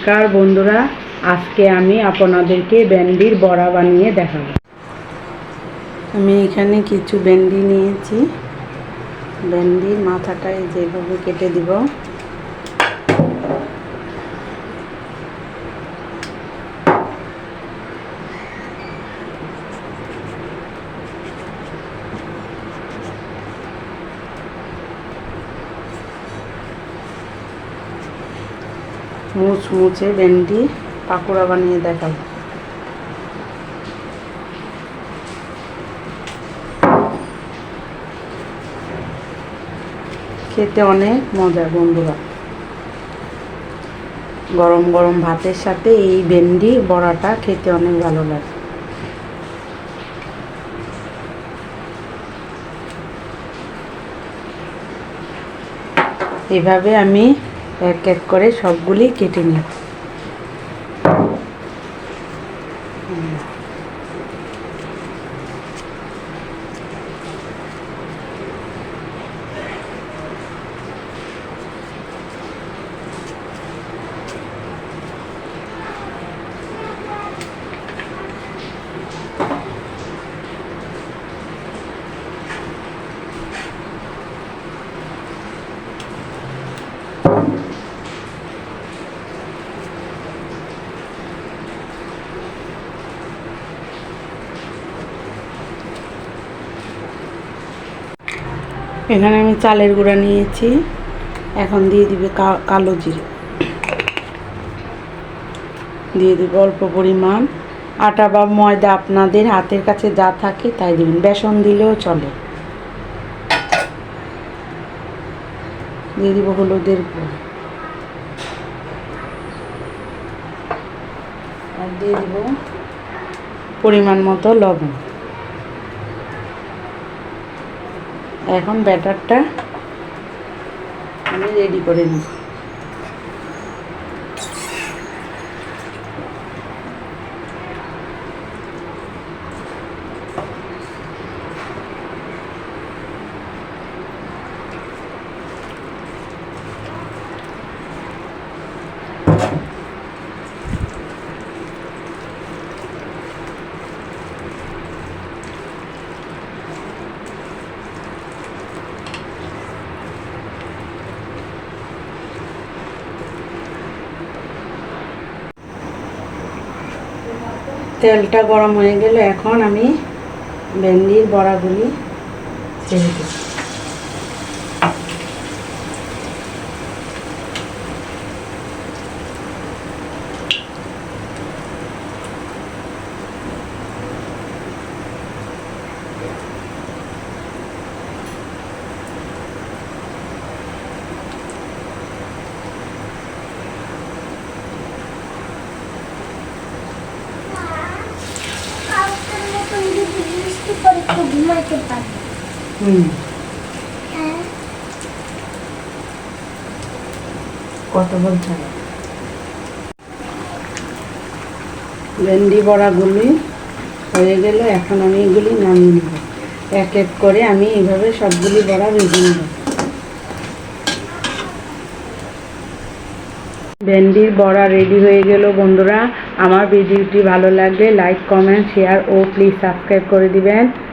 নমস্কার বন্ধুরা, আজকে আমি আপনাদেরকে ব্যান্ডির বড়া বানিয়ে দেখাবো। আমি এখানে কিছু ব্যান্ডি নিয়েছি। ভেন্ডির মাথাটা যেভাবে কেটে দিব মুচমুচে ভেন্ডি পাকোড়া বানিয়ে দেখাবো খেতে অনেক মজা বন্ধুরা। গরম গরম ভাতের সাথে এই ভেন্ডি বড়াটা খেতে অনেক ভালো লাগে। এভাবে আমি এক এক করে সবগুলি কেটে নিই। এখানে আমি চালের গুঁড়া নিয়েছি। এখন দিয়ে দিবে কালো জিরে। দিয়ে দিবে অল্প পরিমাণ। আটা বা ময়দা আপনাদের হাতের কাছে যা থাকে তাই দিবেন। বেসন দিলেও চলে। দিয়ে দিব হলুদের গুঁড়ো। আর দিয়ে দিব পরিমাণ মতো লবণ। এখন ব্যাটারটা আমি রেডি করে নিই তেলটা গরম হয়ে গেলে এখন আমি ভেন্ডির বড়াগুলি ছেড়ে দেব একটু ঘুমাইতে হুম কত বলছেন ভেন্ডি বড়াগুলি হয়ে গেলে এখন আমি এগুলি নামিয়ে নেব। এক এক করে আমি এইভাবে সবগুলি বড়া ভেজে নেব। ভেন্ডির বড়া রেডি হয়ে গেল বন্ধুরা। আমার ভিডিওটি ভালো লাগলে লাইক কমেন্ট শেয়ার ও প্লিজ সাবস্ক্রাইব করে দিবেন।